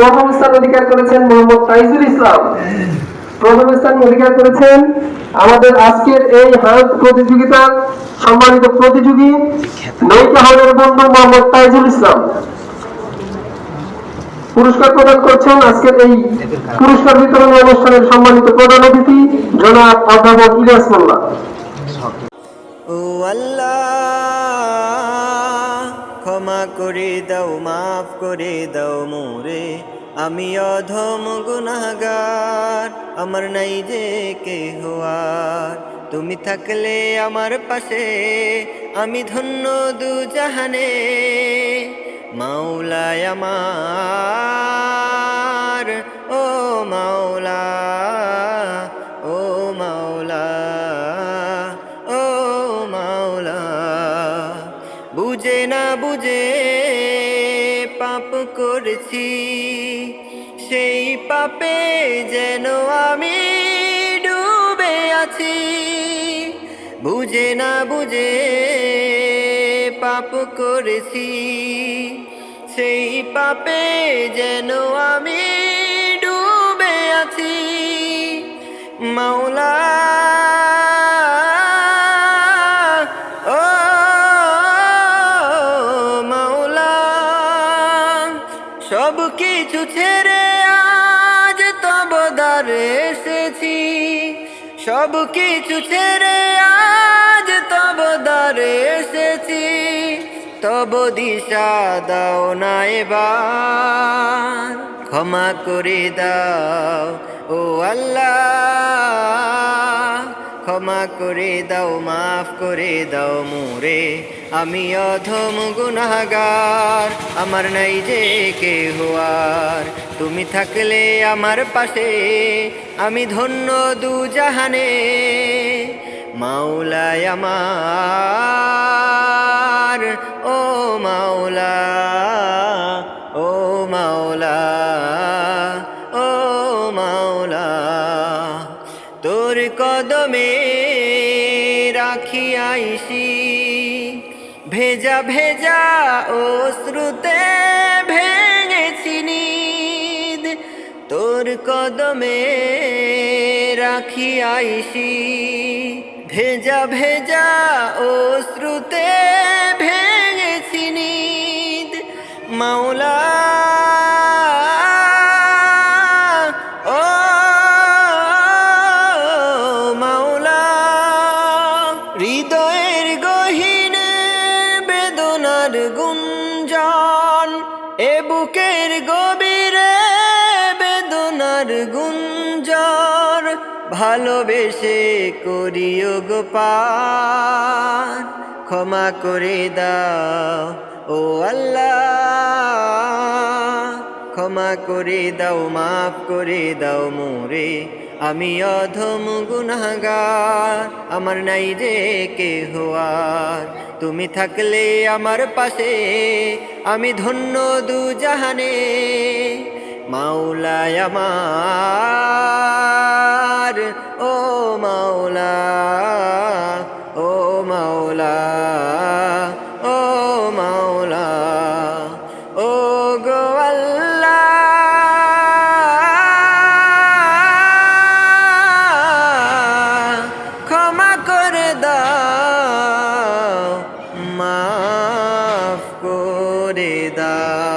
প্রথম স্থান অধিকার করেছেন মোহাম্মদ তাইজুল ইসলাম। প্রথম স্থান অধিকার করেছেন আমাদের আজকের এই হাউস প্রতিযোগিতার সম্মানিত প্রতিযোগী নৌকা হলের বন্ধু মোহাম্মদ তাইজুল ইসলাম। পুরস্কার প্রদান করছেন আজকের এই পুরস্কার বিতরণী অনুষ্ঠানের সম্মানিত প্রধান অতিথি, জনাব অধ্যাপক ইলিয়াস মোল্লা। ও আল্লাহ। করে দাও, মাফ করে দাও মোরে। আমি অধম গুনাগার আমার নাই যে কে হওয়ার তুমি থাকলে আমার পাশে, আমি ধন্য দু জাহানে। মাওলায় আমার বুঝে না বুঝে পাপ করেছি। সেই পাপে যেন আমি ডুবে আছি। বুঝে না বুঝে পাপ করেছি। সেই পাপে যেন আমি ডুবে আছি। মাওলা সব কিছু ছেড়ে আজ তব দ্বারে এসেছি। সব কিছু ছেড়ে আজ তব দ্বারে এসেছি। তব দিশা দাও না এবার, ক্ষমা করে দাও ও আল্লাহ। ক্ষমা করে দাও, মাফ করে দাও মোরে। আমি অধম গুনাহগার, আমার নাই যে কে হওয়ার তুমি থাকলে আমার পাশে, আমি ধন্য দু জাহানে। মাওলায় আমার, ও মাওলা ও মাওলা ও মাওলা। তোর কদমে আইসি। ভেজা ভেজা ও শ্রুতে ভেঙেছি নিদ। তোর কদমে রাখি আইসি। ভেজা ভেজা ও শ্রুতে ভেঙেছি নিদ। মাওলা হৃদয়ের গহিনে বেদনার গুঞ্জন, এ বুকের গভীরে বেদনার গুঞ্জন, ভালোবেসে করিও গোপার ক্ষমা করে দাও ও আল্লাহ। ক্ষমা করে দাও, মাফ করে দাও মোরে। আমি অধম গুনাগার, আমার নাই রে কে হওয়ার তুমি থাকলে আমার পাশে, আমি ধন্য দু জাহানে। মাওলায় আমার, ও মাওলা ও মাওলা। করে